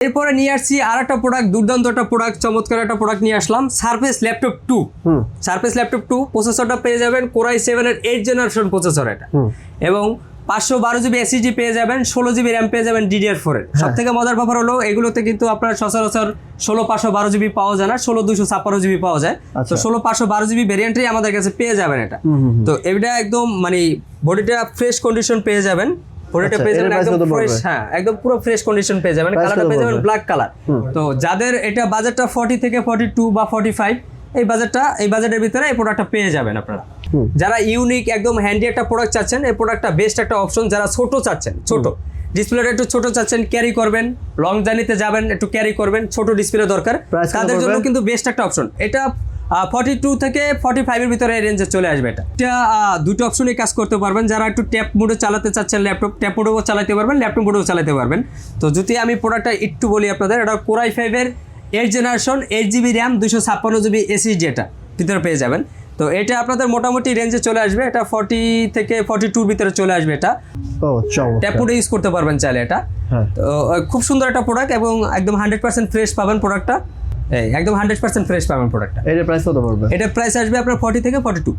এরপরে নিয়ে আসছি আর একটা প্রোডাক্ট দুর্দান্ত একটা প্রোডাক্ট চমৎকার একটা প্রোডাক্ট নিয়ে আসলাম surface laptop two surface laptop two প্রসেসরটা পেয়ে যাবেন কোরাই সেভেনের এইট জেনারেশন প্রসেসর এটা। এবং পাঁচশো বারো জিবি এসিজি পেয়ে যাবেন ষোলো জিবি র্যাম পেয়ে যাবেন ডিডিআর ফোরের সব থেকে মজার ব্যাপার হলো এগুলোতে কিন্তু আপনার সচরাচর ষোলো পাঁচশো বারো জিবি পাওয়া যায় না ষোলো দুশো ছাপ্পান্ন জিবি পাওয়া যায়। তো আচ্ছা। ষোলো পাঁচশো বারো জিবি ভেরিয়েন্টই আমাদের কাছে পেয়ে যাবেন এটা। তো এটা একদম মানে বডিটা ফ্রেশ কন্ডিশন পেয়ে যাবেন। আচ্ছা, পেয়ে যাবেন একদম ফ্রেশ হ্যাঁ একদম পুরো ফ্রেশ কন্ডিশন পেয়ে যাবেন। কালারটা পেয়ে যাবেন ব্ল্যাক কালার তো যাদের এটা বাজেটটা থেকে ফর্টি টু বা ফর্টি ফাইভ এই বাজেটটা এই বাজেটের ভিতরে এই প্রোডাক্টটা পেয়ে যাবেন আপনারা। যারা ইউনিক একদম হ্যান্ডি একটা প্রোডাক্ট চাচ্ছেন এই প্রোডাক্টটা বেস্ট একটা অপশন যারা ছোট চাচ্ছেন ছোট। ডিসপ্লেটা একটু ছোট চাচ্ছেন ক্যারি করবেন লং জার্নিতে যাবেন একটু ক্যারি করবেন ছোট ডিসপ্লে দরকার। তাদের জন্য কিন্তু বেস্ট একটা অপশন এটা ফর্টি টু থেকে ফর্টি ফাইভের ভিতরে রেঞ্জে চলে আসবে এটা। এটা দুটো অপশনই কাজ করতে পারবেন। যারা একটু ট্যাপ মোডে চালাতে চাচ্ছেন ল্যাপটপ ট্যাপ মোডেও চালাতে পারবেন ল্যাপটপ মোডেও চালাতে পারবেন। তো যদি আমি প্রোডাক্টটা একটু বলি আপনাদের এটা কোরাই ফাইভের eight generation eight GB RAM দুশো ছাপ্পান্ন জিবি এসি যেটা ভিতরে পেয়ে যাবেন। তো এটা আপনাদের মোটামুটি রেঞ্জে চলে আসবে। এটা ফর্টি থেকে ফর্টি টুর ভিতরে চলে আসবে এটা। ও ট্যাপ মোডে ইউজ করতে পারবেন চাইলে এটা। হ্যাঁ। তো খুব সুন্দর একটা প্রোডাক্ট এবং একদম হান্ড্রেড পার্সেন্ট ফ্রেশ পাবেন প্রোডাক্টটা এই একদম হান্ড্রেড পার্সেন্ট ফ্রেশ পাবেন প্রোডাক্টটা এটার প্রাইস কত পড়বে? এটার প্রাইস আসবে আপনার ফর্টি থেকে ফর্টি টু